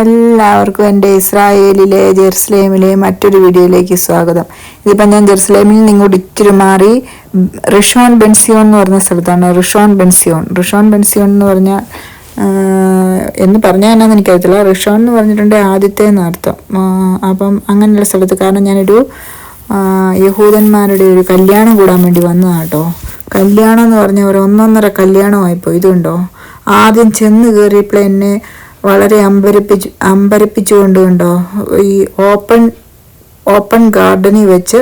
എല്ലാവർക്കും എന്റെ ഇസ്രായേലിലെ ജെറുസലേമിലെ മറ്റൊരു വീഡിയോയിലേക്ക് സ്വാഗതം. ഇതിപ്പോൾ ഞാൻ ജെറുസലേമിൽ നിന്ന് ഇങ്ങോട്ട് ഇച്ചിരി മാറി. റിഷോൺ ബെൻസിയോൺ എന്ന് പറഞ്ഞ സ്ഥലത്താണ്. റിഷോൺ ബെൻസിയോൺ. റിഷോൺ ബെൻസിയോൺ എന്ന് പറഞ്ഞ എന്ന് പറഞ്ഞാൽ എന്നാന്ന് എനിക്കറിയത്തില്ല. റിഷോൺ എന്ന് പറഞ്ഞിട്ടുണ്ട് ആദ്യത്തെ എന്നർത്ഥം അപ്പം അങ്ങനെയുള്ള സ്ഥലത്ത് കാരണം ഞാനൊരു യഹൂദന്മാരുടെ ഒരു കല്യാണം കൂടാൻ വേണ്ടി വന്നതാണ് കേട്ടോ. കല്യാണം എന്ന് പറഞ്ഞ ഒരു ഒന്നൊന്നര കല്യാണമായിപ്പോ ഇതുണ്ടോ? ആദ്യം ചെന്ന് കയറിയപ്പോൾ എന്നെ വളരെ അമ്പരപ്പിച്ച് അമ്പരപ്പിച്ചുകൊണ്ട് കണ്ടോ ഈ ഓപ്പൺ ഓപ്പൺ ഗാർഡനിൽ വെച്ച്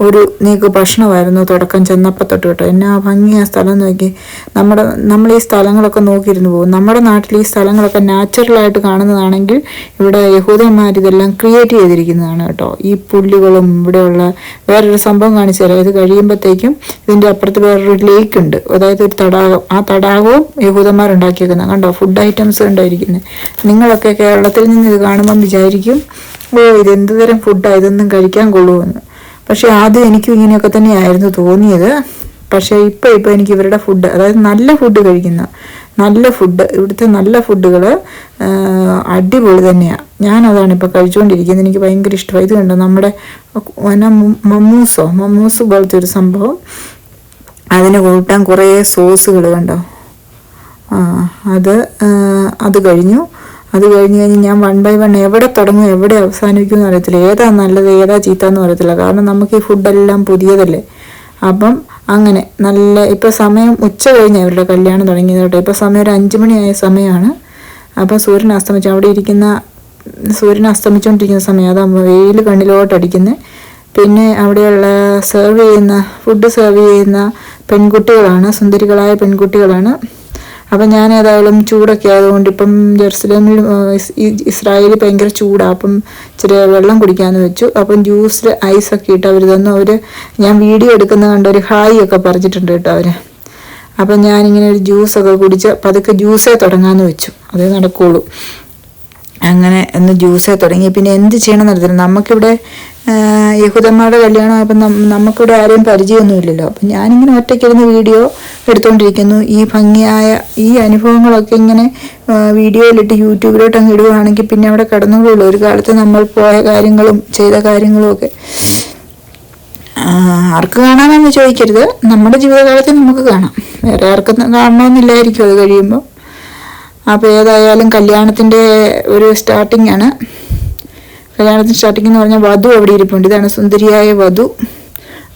ഒരു നീക്ക് ഭക്ഷണമായിരുന്നു തുടക്കം ചെന്നപ്പോൾ തൊട്ട് കേട്ടോ. എന്നാ ഭംഗിയാ സ്ഥലം നോക്കി. നമ്മുടെ നമ്മൾ ഈ സ്ഥലങ്ങളൊക്കെ നോക്കിയിരുന്നു പോകും. നമ്മുടെ നാട്ടിൽ ഈ സ്ഥലങ്ങളൊക്കെ നാച്ചുറലായിട്ട് കാണുന്നതാണെങ്കിൽ ഇവിടെ യഹൂദന്മാർ ഇതെല്ലാം ക്രിയേറ്റ് ചെയ്തിരിക്കുന്നതാണ് കേട്ടോ. ഈ പുല്ലുകളും ഇവിടെയുള്ള വേറൊരു സംഭവം കാണിച്ചു തരാം. ഇത് കഴിയുമ്പോഴത്തേക്കും ഇതിന്റെ അപ്പുറത്ത് വേറൊരു ലേക്ക് ഉണ്ട്. അതായത് ഒരു തടാകം. ആ തടാകവും യഹൂദന്മാർ ഉണ്ടാക്കിയേക്കുന്നത് കണ്ടോ? ഫുഡ് ഐറ്റംസ് ഉണ്ടായിരിക്കുന്നത് നിങ്ങളൊക്കെ കേരളത്തിൽ നിന്ന് ഇത് കാണുമ്പം വിചാരിക്കും ഓ ഇത് എന്ത് തരം ഫുഡാണ് ഇതൊന്നും കഴിക്കാൻ കൊള്ളുമെന്ന്. പക്ഷെ ആദ്യം എനിക്കും ഇങ്ങനെയൊക്കെ തന്നെയായിരുന്നു തോന്നിയത്. പക്ഷേ ഇപ്പോൾ ഇപ്പോൾ എനിക്ക് ഇവരുടെ ഫുഡ് അതായത് നല്ല ഫുഡ് കഴിക്കുന്ന നല്ല ഫുഡ് ഇവിടുത്തെ നല്ല ഫുഡുകൾ അടിപൊളി തന്നെയാണ് ഞാനതാണ് ഇപ്പോൾ കഴിച്ചുകൊണ്ടിരിക്കുന്നത് എനിക്ക് ഭയങ്കര ഇഷ്ടമായി ഇത് കണ്ടോ? നമ്മുടെ മമ്മൂസോ മമ്മൂസ് പോലത്തെ ഒരു സംഭവം. അതിന് കൂട്ടാൻ കുറേ സോസുകൾ കണ്ടോ? ആ അത് അത് കഴിഞ്ഞു. അത് കഴിഞ്ഞ് കഴിഞ്ഞ് ഞാൻ വൺ ബൈ വൺ എവിടെ തുടങ്ങും എവിടെ അവസാനിക്കും എന്ന് അറിയത്തില്ല. ഏതാ നല്ലത് ഏതാ ചീത്ത എന്ന് അറിയത്തില്ല. കാരണം നമുക്ക് ഈ ഫുഡെല്ലാം പുതിയതല്ലേ. അപ്പം അങ്ങനെ നല്ല ഇപ്പോൾ സമയം ഉച്ച കഴിഞ്ഞ് അവരുടെ കല്യാണം തുടങ്ങിയത് കേട്ടോ. ഇപ്പോൾ സമയം ഒരു അഞ്ച് മണിയായ സമയമാണ്. അപ്പം സൂര്യൻ അസ്തമിച്ചു. അവിടെ ഇരിക്കുന്ന സൂര്യൻ അസ്തമിച്ചുകൊണ്ടിരിക്കുന്ന സമയം. അതാ വെയിൽ കണ്ണിലോട്ട് അടിക്കുന്നത് പിന്നെ അവിടെയുള്ള സെർവ് ചെയ്യുന്ന ഫുഡ് സെർവ് ചെയ്യുന്ന പെൺകുട്ടികളാണ് സുന്ദരികളായ പെൺകുട്ടികളാണ്. അപ്പം ഞാൻ ഏതായാലും ചൂടൊക്കെ ആയതുകൊണ്ട് ഇപ്പം ജെറുസലേമിൽ ഇസ്രായേലിൽ ഭയങ്കര ചൂടാണ് അപ്പം ഇച്ചിരി വെള്ളം കുടിക്കാമെന്ന് വെച്ചു. അപ്പം ജ്യൂസിൽ ഐസൊക്കെ ഇട്ട് അവർ തന്നു. അവർ ഞാൻ വീഡിയോ എടുക്കുന്ന കണ്ട ഒരു ഹായ് ഒക്കെ പറഞ്ഞിട്ടുണ്ട് കേട്ടോ അവർ അപ്പം ഞാനിങ്ങനെ ഒരു ജ്യൂസൊക്കെ കുടിച്ച് പതുക്കെ ജ്യൂസേ തുടങ്ങാമെന്ന് വെച്ചു. അതേ നടക്കുള്ളൂ. അങ്ങനെ ഒന്ന് ജ്യൂസേ തുടങ്ങി. പിന്നെ എന്ത് ചെയ്യണമെന്ന് എന്നറിയത്തില്ല നമുക്കിവിടെ യഹുദന്മാരുടെ യഹൂദന്മാരുടെ കല്യാണം അപ്പം നമുക്കിവിടെ ആരെയും പരിചയമൊന്നുമില്ലല്ലോ. അപ്പം ഞാനിങ്ങനെ ഒറ്റയ്ക്കിരുന്ന് വീഡിയോ എടുത്തുകൊണ്ടിരിക്കുന്നു ഈ ഭംഗിയായ ഈ അനുഭവങ്ങളൊക്കെ ഇങ്ങനെ വീഡിയോയിലിട്ട് യൂട്യൂബിലോട്ട് അങ്ങ് ഇടുകയാണെങ്കിൽ പിന്നെ അവിടെ കിടന്നുകൊള്ളൂ ഒരു കാലത്ത് നമ്മൾ പോയ കാര്യങ്ങളും ചെയ്ത കാര്യങ്ങളും ഒക്കെ. ആ, ആർക്ക് കാണാമെന്ന് ചോദിക്കരുത്. നമ്മുടെ ജീവിതകാലത്തിൽ നമുക്ക് കാണാം. വേറെ ആർക്കും കാണണമെന്നില്ലായിരിക്കും അത് കഴിയുമ്പോൾ അപ്പോൾ ഏതായാലും കല്യാണത്തിന്റെ ഒരു സ്റ്റാർട്ടിംഗ് ആണ്. കല്യാണത്തിന്റെ സ്റ്റാർട്ടിംഗ് എന്ന് പറഞ്ഞാൽ വധു അവിടെ ഇരിപ്പുണ്ട്. ഇതാണ് സുന്ദരിയായ വധു.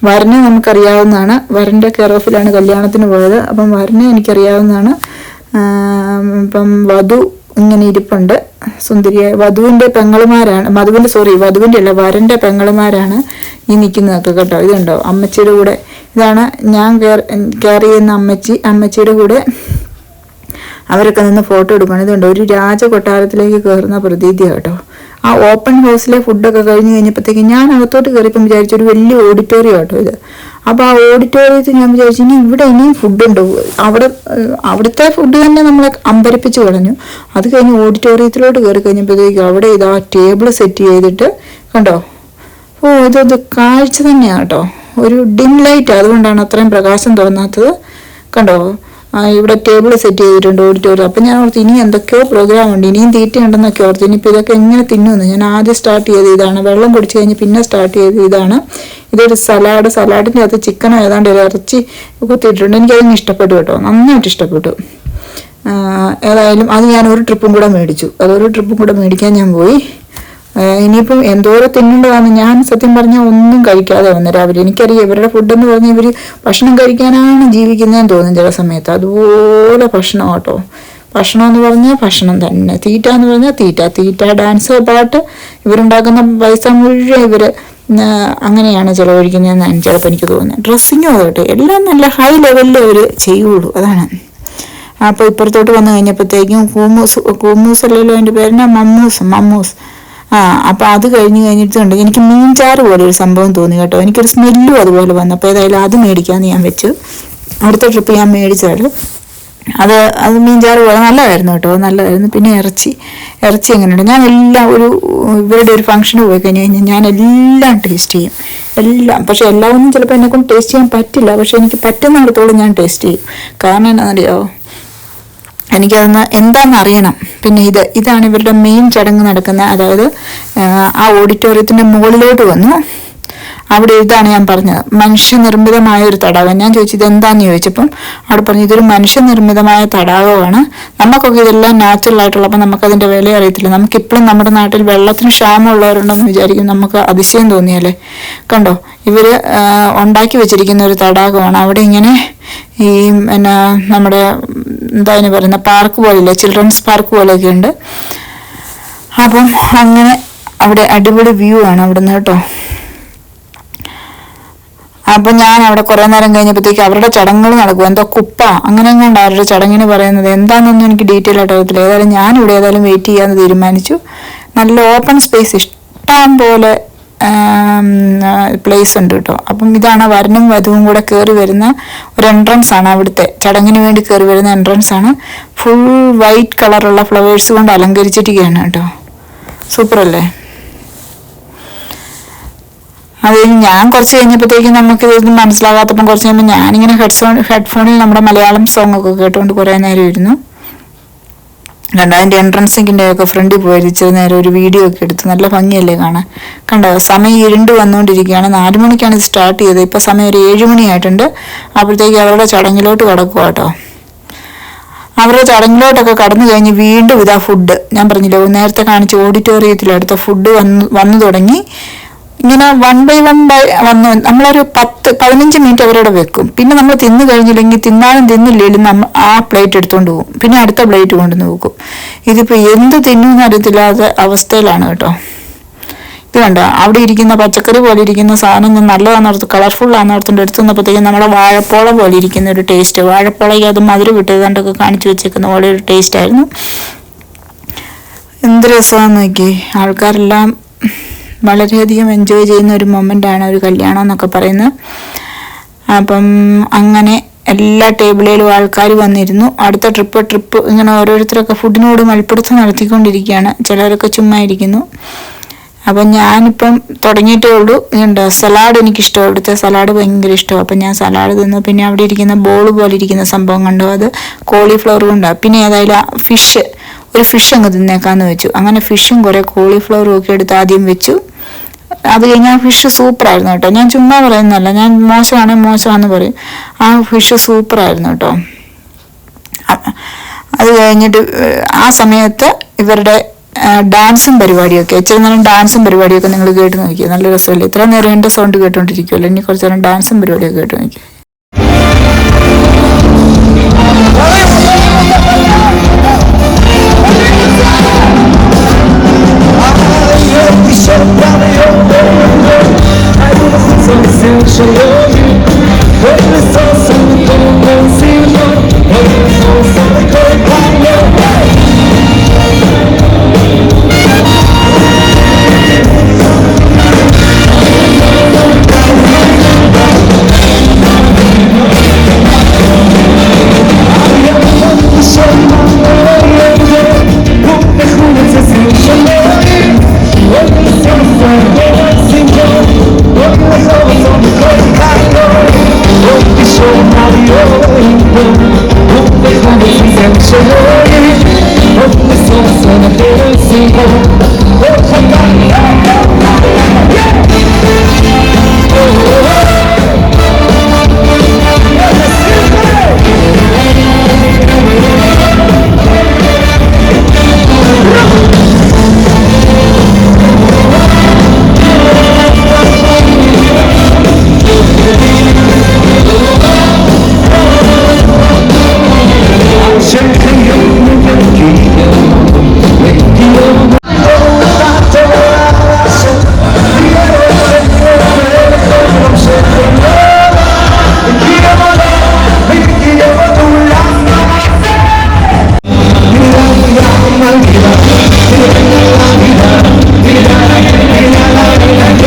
വരനെ നമുക്കറിയാവുന്നതാണ്. വരന്റെ കെയർ ഓഫിലാണ് കല്യാണത്തിന് പോയത്. അപ്പം വരനെ എനിക്കറിയാവുന്നതാണ്. ഇപ്പം വധു ഇങ്ങനെ ഇരിപ്പുണ്ട്. സുന്ദരിയായ വധുവിന്റെ പെങ്ങളുമാരാണ് വധുവിന്റെ സോറി വധുവിന്റെ അല്ല വരന്റെ പെങ്ങളുമാരാണ് ഈ നിൽക്കുന്നതൊക്കെ കേട്ടോ. ഇതുണ്ടോ? അമ്മച്ചിയുടെ കൂടെ. ഇതാണ് ഞാൻ കെയർ കെയർ ചെയ്യുന്ന അമ്മച്ചി. അമ്മച്ചിയുടെ കൂടെ അവരൊക്കെ നിന്ന് ഫോട്ടോ എടുക്കുകയാണ് ഇതുണ്ട് ഒരു രാജകൊട്ടാരത്തിലേക്ക് കയറുന്ന പ്രതീതി കേട്ടോ. ആ ഓപ്പൺ ഹൗസിലെ ഫുഡൊക്കെ കഴിഞ്ഞ് കഴിഞ്ഞപ്പോഴത്തേക്ക് ഞാൻ അകത്തോട്ട് കയറിയപ്പം വിചാരിച്ചു ഒരു വലിയ ഓഡിറ്റോറിയം കേട്ടോ ഇത്. അപ്പോൾ ആ ഓഡിറ്റോറിയത്തിൽ ഞാൻ വിചാരിച്ചു ഇനി ഇവിടെ ഇനിയും ഫുഡ് ഉണ്ടോ. അവിടെ അവിടുത്തെ ഫുഡ് തന്നെ നമ്മളെ അമ്പരപ്പിച്ച് കളഞ്ഞു. അത് കഴിഞ്ഞ് ഓഡിറ്റോറിയത്തിലോട്ട് കയറി കഴിഞ്ഞപ്പോഴത്തേക്ക് അവിടെ ഇത് ആ ടേബിൾ സെറ്റ് ചെയ്തിട്ട് കണ്ടോ? ഓ ഇതൊരു കാഴ്ച തന്നെയാണ് കേട്ടോ. ഒരു ഡിം ലൈറ്റ് അതുകൊണ്ടാണ് അത്രയും പ്രകാശം തോന്നാത്തത് കണ്ടോ? ഇവിടെ ടേബിൾ സെറ്റ് ചെയ്തിട്ടുണ്ട് ഓഡിറ്റോറിയം അപ്പം ഞാൻ ഓർത്ത് ഇനി എന്തൊക്കെയോ പ്രോഗ്രാം ഉണ്ട് ഇനിയും തീറ്റ ഉണ്ടെന്നൊക്കെ ഓർത്ത്. ഇനിയിപ്പോൾ ഇതൊക്കെ എങ്ങനെ തിന്നുമെന്ന് ഞാൻ ആദ്യം സ്റ്റാർട്ട് ചെയ്ത് ഇതാണ്. വെള്ളം കുടിച്ച് കഴിഞ്ഞ് പിന്നെ സ്റ്റാർട്ട് ചെയ്ത് ഇതാണ്. ഇതൊരു സലാഡ് സലാഡിന്റെ അകത്ത് ചിക്കനോ ഏതാണ്ട് ഒരു ഇറച്ചി കുത്തിയിട്ടുണ്ട് എനിക്കതിന് ഇഷ്ടപ്പെട്ടു കേട്ടോ. നന്നായിട്ട് ഇഷ്ടപ്പെട്ടു. ഏതായാലും അത് ഞാൻ ഒരു ട്രിപ്പും കൂടെ മേടിച്ചു. അതൊരു ട്രിപ്പും കൂടെ മേടിക്കാൻ ഞാൻ പോയി. ഇനിയിപ്പം എന്തോരം തിന്നേണ്ടതാണ് ഞാൻ സത്യം പറഞ്ഞാൽ ഒന്നും കഴിക്കാതെ വന്നു രാവിലെ. എനിക്കറിയാം ഇവരുടെ ഫുഡെന്ന് പറഞ്ഞാൽ ഇവർ ഭക്ഷണം കഴിക്കാനാണ് ജീവിക്കുന്നതെന്ന് തോന്നും ചില സമയത്ത്. അതുപോലെ ഭക്ഷണം കേട്ടോ ഭക്ഷണം എന്ന് പറഞ്ഞാൽ ഭക്ഷണം തന്നെ. തീറ്റ എന്ന് പറഞ്ഞാൽ തീറ്റ. തീറ്റ ഡാൻസ് പാട്ട് ഇവരുണ്ടാക്കുന്ന പൈസ മുഴുവൻ ഇവർ അങ്ങനെയാണ് ചിലവഴിക്കുന്നതെന്നാണ് ചിലപ്പോൾ എനിക്ക് തോന്നുന്നത്. ഡ്രസ്സിങ്ങും ആകട്ടെ എല്ലാം നല്ല ഹൈ ലെവലിൽ അവർ ചെയ്യുള്ളൂ. അതാണ്. അപ്പോൾ ഇപ്പുറത്തോട്ട് വന്നു കഴിഞ്ഞപ്പോഴത്തേക്കും കൂമൂസ് കൂമൂസ് അല്ലല്ലോ എന്റെ പേരെന്നാ മമ്മൂസ് മമ്മൂസ്. ആ അപ്പോൾ അത് കഴിഞ്ഞ് കഴിഞ്ഞിട്ട് കണ്ട് എനിക്ക് മീൻചാറ് പോലെ ഒരു സംഭവം തോന്നി കേട്ടോ. എനിക്കൊരു സ്മെല്ലും അതുപോലെ വന്നു അപ്പോൾ ഏതായാലും അത് മേടിക്കാമെന്ന് ഞാൻ വെച്ചു. അടുത്ത ട്രിപ്പ് ഞാൻ മേടിച്ചത് അത് അത് മീൻചാറ് പോലെ നല്ലതായിരുന്നു കേട്ടോ. നല്ലതായിരുന്നു. പിന്നെ ഇറച്ചി ഇറച്ചി എങ്ങനെയുണ്ട്? ഞാൻ എല്ലാം ഒരു ഇവരുടെ ഒരു ഫംഗ്ഷന് പോയി കഴിഞ്ഞ് കഴിഞ്ഞാൽ ഞാൻ എല്ലാം ടേസ്റ്റ് ചെയ്യും. എല്ലാം. പക്ഷെ എല്ലാം ഒന്നും ചിലപ്പോൾ എന്നെക്കൊണ്ട് ടേസ്റ്റ് ചെയ്യാൻ പറ്റില്ല. പക്ഷെ എനിക്ക് പറ്റുന്നിടത്തോളം ഞാൻ ടേസ്റ്റ് ചെയ്യും. കാരണം എന്താണെന്നറിയാമോ എനിക്കതൊന്ന് എന്താണെന്ന് അറിയണം. പിന്നെ ഇത് ഇതാണ് ഇവരുടെ മെയിൻ ചടങ്ങ് നടക്കുന്ന അതായത് ആ ഓഡിറ്റോറിയത്തിന്റെ മുകളിലോട്ട് വന്നു. അവിടെ ഇതാണ് ഞാൻ പറഞ്ഞത്. മനുഷ്യനിർമ്മിതമായ ഒരു തടാകം. ഞാൻ ചോദിച്ചത് എന്താന്ന് ചോദിച്ചപ്പം അവിടെ പറഞ്ഞു ഇതൊരു മനുഷ്യനിർമ്മിതമായ തടാകമാണ്. നമുക്കൊക്കെ ഇതെല്ലാം നാച്ചുറൽ ആയിട്ടുള്ള അപ്പം നമുക്കതിന്റെ വില അറിയത്തില്ല. നമുക്കിപ്പോഴും നമ്മുടെ നാട്ടിൽ വെള്ളത്തിന് ക്ഷാമമുള്ളവരുണ്ടെന്ന് വിചാരിക്കും. നമുക്ക് അതിശയം തോന്നിയല്ലേ? കണ്ടോ? ഇവർ ഉണ്ടാക്കി വെച്ചിരിക്കുന്ന ഒരു തടാകമാണ്. അവിടെ ഇങ്ങനെ ഈ പിന്നെ നമ്മുടെ എന്താ പറയുന്ന പാർക്ക് പോലെയല്ലേ ചിൽഡ്രൻസ് പാർക്ക് പോലെയൊക്കെ ഉണ്ട്. അപ്പം അങ്ങനെ അവിടെ അടിപൊളി വ്യൂ ആണ് അവിടുന്ന് കേട്ടോ. അപ്പം ഞാൻ അവിടെ കുറേ നേരം കഴിഞ്ഞപ്പോഴത്തേക്ക് അവരുടെ ചടങ്ങുകൾ നടക്കും. എന്തോ കുപ്പ അങ്ങനെ എങ്ങാണ്ട് അവരുടെ ചടങ്ങിന് പറയുന്നത്. എന്താണെന്നൊന്നും എനിക്ക് ഡീറ്റെയിൽ ആയിട്ട് അറിയത്തില്ല. ഏതായാലും ഞാൻ ഇവിടെ ഏതായാലും വെയിറ്റ് ചെയ്യാമെന്ന് തീരുമാനിച്ചു. നല്ല ഓപ്പൺ സ്പേസ് ഇഷ്ടം പോലെ പ്ലേസ് ഉണ്ട് കേട്ടോ അപ്പം ഇതാണ് വരനും വധുവും കൂടെ കയറി വരുന്ന ഒരു എൻട്രൻസ് ആണ് അവിടുത്തെ. ചടങ്ങിന് വേണ്ടി കയറി വരുന്ന എൻട്രൻസ് ആണ്. ഫുൾ വൈറ്റ് കളറുള്ള ഫ്ലവേഴ്സ് കൊണ്ട് അലങ്കരിച്ചിരിക്കുകയാണ് കേട്ടോ സൂപ്പർ അല്ലേ? അത് ഞാൻ കുറച്ച് കഴിഞ്ഞപ്പോഴത്തേക്കും നമുക്ക് ഇത് മനസ്സിലാകാത്തപ്പം കുറച്ച് കഴിയുമ്പോൾ ഞാനിങ്ങനെ ഹെഡ്ഫോൺ ഹെഡ്ഫോണിൽ നമ്മുടെ മലയാളം സോങ്ങൊക്കെ കേട്ടുകൊണ്ട് കുറേ നേരം ഇരുന്നു. കണ്ടോ? അതിന്റെ എൻട്രൻസിന്റെ ഒക്കെ ഫ്രണ്ടിൽ പോയി ഇച്ചിരി നേരം ഒരു വീഡിയോ ഒക്കെ എടുത്ത് നല്ല ഭംഗിയല്ലേ കാണാൻ? കണ്ടോ? സമയം ഇരുണ്ട് വന്നുകൊണ്ടിരിക്കുകയാണ്. നാല് മണിക്കാണ് ഇത് സ്റ്റാർട്ട് ചെയ്തത്. ഇപ്പോൾ സമയം ഒരു ഏഴ് മണിയായിട്ടുണ്ട് അപ്പോഴത്തേക്ക് അവരുടെ ചടങ്ങിലോട്ട് കിടക്കുക കേട്ടോ. അവരുടെ ചടങ്ങിലോട്ടൊക്കെ കടന്നു കഴിഞ്ഞ് വീണ്ടും ഇതാ ഫുഡ് ഞാൻ പറഞ്ഞില്ലേ നേരത്തെ കാണിച്ച ഓഡിറ്റോറിയത്തിലെടുത്ത ഫുഡ് വന്ന് വന്നു തുടങ്ങി. ഇങ്ങനെ വൺ ബൈ വൺ ബൈ വന്ന് നമ്മളൊരു പത്ത് പതിനഞ്ച് മിനിറ്റ് അവരോട് വെക്കും. പിന്നെ നമ്മൾ തിന്നു കഴിഞ്ഞില്ലെങ്കിൽ തിന്നാലും തിന്നില്ലെങ്കിലും നമ്മൾ ആ പ്ലേറ്റ് എടുത്തുകൊണ്ട് പോകും. പിന്നെ അടുത്ത പ്ലേറ്റ് കൊണ്ടുവന്ന് വെക്കും. ഇതിപ്പോൾ എന്ത് തിന്നുമെന്ന് അറിയത്തില്ലാത്ത അവസ്ഥയിലാണ് കേട്ടോ. ഇത് കണ്ട അവിടെ ഇരിക്കുന്ന പച്ചക്കറി പോലെ ഇരിക്കുന്ന സാധനം നല്ലതാണെന്ന് ഓർത്ത് കളർഫുള്ളാണെന്ന് ആണെന്നോർത്തുകൊണ്ട് എടുത്തു വന്നപ്പോഴത്തേക്കും നമ്മുടെ വാഴപ്പോള പോലെ ഇരിക്കുന്ന ഒരു ടേസ്റ്റ് വാഴപ്പോളയ്ക്ക് അത് മധുരം വിട്ടതുകൊണ്ടൊക്കെ കാണിച്ചു വെച്ചേക്കുന്ന പോലെ ഒരു ടേസ്റ്റ് ആയിരുന്നു. എന്ത് രസമാണെന്ന് നോക്കി ആൾക്കാരെല്ലാം വളരെയധികം എൻജോയ് ചെയ്യുന്ന ഒരു മൊമെന്റാണ് ഒരു കല്യാണം എന്നൊക്കെ പറയുന്നത്. അപ്പം അങ്ങനെ എല്ലാ ടേബിളിലും ആൾക്കാർ വന്നിരുന്നു. അടുത്ത ട്രിപ്പ് ട്രിപ്പ് ഇങ്ങനെ ഓരോരുത്തരൊക്കെ ഫുഡിനോട് മൽപ്പിടുത്തം നടത്തിക്കൊണ്ടിരിക്കുകയാണ്. ചിലരൊക്കെ ചുമ്മാ ഇരിക്കുന്നു. അപ്പം ഞാനിപ്പം തുടങ്ങിയിട്ടേ ഉള്ളൂ. ഉണ്ട് സലാഡ് എനിക്ക് ഇഷ്ടമാണ് ഇവിടുത്തെ സലാഡ് ഭയങ്കര ഇഷ്ടമാണ്. അപ്പം ഞാൻ സലാഡ് തിന്നു. പിന്നെ അവിടെ ഇരിക്കുന്ന ബോൾ പോലെ ഇരിക്കുന്ന സംഭവം കണ്ടു. അത് കോളിഫ്ലവർ കൊണ്ടാണ് പിന്നെ ഏതായാലും ഫിഷ് ഒരു ഫിഷ് അങ്ങ് തിന്നേക്കാന്ന് വെച്ചു. അങ്ങനെ ഫിഷും കുറേ കോളിഫ്ലവറും ഒക്കെ എടുത്ത് ആദ്യം വെച്ചു. അത് കഴിഞ്ഞാൽ ഫിഷ് സൂപ്പറായിരുന്നു കേട്ടോ. ഞാൻ ചുമ്മാ പറയുന്നല്ല ഞാൻ മോശമാണ് മോശമാണെന്ന് പറയും. ആ ഫിഷ് സൂപ്പറായിരുന്നു കേട്ടോ. അത് കഴിഞ്ഞിട്ട് ആ സമയത്ത് ഇവരുടെ ഡാൻസും പരിപാടിയൊക്കെ ഇച്ചിരി നേരം ഡാൻസും പരിപാടിയൊക്കെ നിങ്ങൾ കേട്ട് നോക്കിയാൽ നല്ല രസമല്ലേ? ഇത്ര നേരം എന്റെ സൗണ്ട് കേട്ടുകൊണ്ടിരിക്കുമല്ലോ ഇനി കുറച്ച് നേരം ഡാൻസും പരിപാടിയൊക്കെ കേട്ട് നോക്കിയോ.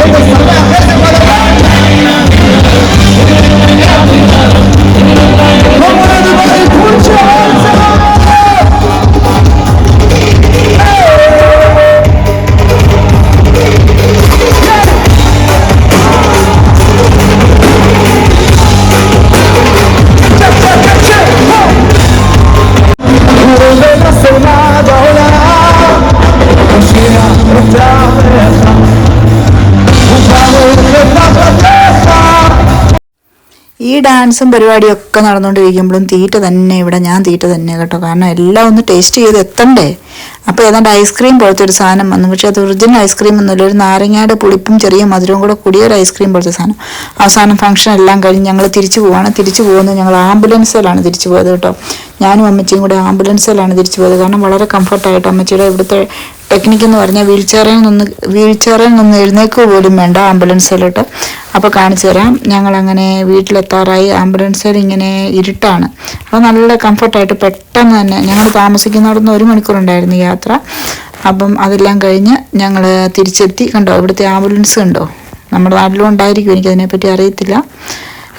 Gracias. ഡാൻസും പരിപാടിയും ഒക്കെ നടന്നുകൊണ്ടിരിക്കുമ്പോഴും തീറ്റ തന്നെ ഇവിടെ ഞാൻ തീറ്റ തന്നെ കേട്ടോ. കാരണം എല്ലാം ഒന്ന് ടേസ്റ്റ് ചെയ്ത് എത്തണ്ടേ? അപ്പോൾ ഏതാണ്ട് ഐസ്ക്രീം പോലത്തെ ഒരു സാധനം വന്നു. പക്ഷേ അത് ഒറിജിനൽ ഐസ്ക്രീം ഒന്നുമില്ല. ഒരു നാരങ്ങയുടെ പുളിപ്പും ചെറിയ മധുരവും കൂടെ കൂടിയ ഒരു ഐസ്ക്രീം പോലത്തെ സാധനം. അവസാനം ഫംഗ്ഷൻ എല്ലാം കഴിഞ്ഞ് ഞങ്ങൾ തിരിച്ചു പോവാണ്. തിരിച്ചു പോകുന്നത് ഞങ്ങൾ ആംബുലൻസിലാണ് തിരിച്ചു പോയത് കേട്ടോ. ഞാനും അമ്മച്ചിയും കൂടെ ആംബുലൻസിലാണ് തിരിച്ചു പോയത്. കാരണം വളരെ കംഫർട്ടായിട്ട് അമ്മച്ചിയുടെ ഇവിടുത്തെ ടെക്നിക്ക് എന്ന് പറഞ്ഞാൽ വീൽ ചെയറിൽ നിന്ന് വീൽ ചെയറിൽ നിന്ന് എഴുന്നേക്ക് പോലും വേണ്ട ആംബുലൻസിലോട്ട് അപ്പോൾ കാണിച്ചു തരാം. ഞങ്ങളങ്ങനെ വീട്ടിലെത്താറായി. ആംബുലൻസിൽ ഇങ്ങനെ ഇരുട്ടാണ്. അപ്പോൾ നല്ല കംഫർട്ടായിട്ട് പെട്ടെന്ന് തന്നെ ഞങ്ങൾ താമസിക്കുന്നിടത്ത് ഒരു മണിക്കൂറുണ്ടായിരുന്നു യാത്ര. അപ്പം അതെല്ലാം കഴിഞ്ഞ് ഞങ്ങൾ തിരിച്ചെത്തി. കണ്ടോ ഇവിടുത്തെ ആംബുലൻസ് കണ്ടോ? നമ്മുടെ നാട്ടിലും ഉണ്ടായിരിക്കും. എനിക്കതിനെപ്പറ്റി അറിയത്തില്ല.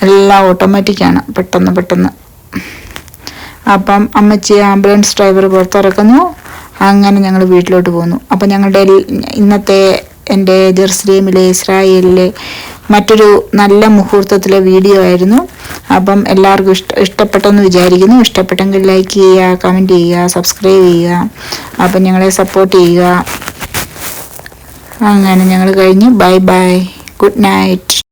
എല്ലാം ഓട്ടോമാറ്റിക്കാണ് പെട്ടെന്ന് പെട്ടെന്ന്. അപ്പം അമ്മച്ചി ആംബുലൻസ് ഡ്രൈവർ പുറത്തിറക്കുന്നു. അങ്ങനെ ഞങ്ങൾ വീട്ടിലോട്ട് പോന്നു. അപ്പം ഞങ്ങളുടെ ഇന്നത്തെ എന്റെ ജെറുസലേമിലെ ഇസ്രായേലിലെ മറ്റൊരു നല്ല മുഹൂർത്തത്തിലെ വീഡിയോ ആയിരുന്നു. അപ്പം എല്ലാവർക്കും ഇഷ്ട ഇഷ്ടപ്പെട്ടെന്ന് വിചാരിക്കുന്നു. ഇഷ്ടപ്പെട്ടെങ്കിൽ ലൈക്ക് ചെയ്യുക കമന്റ് ചെയ്യുക സബ്സ്ക്രൈബ് ചെയ്യുക. അപ്പം ഞങ്ങളെ സപ്പോർട്ട് ചെയ്യുക. അങ്ങനെ ഞങ്ങൾ കഴിഞ്ഞ്. Bye bye. Good night.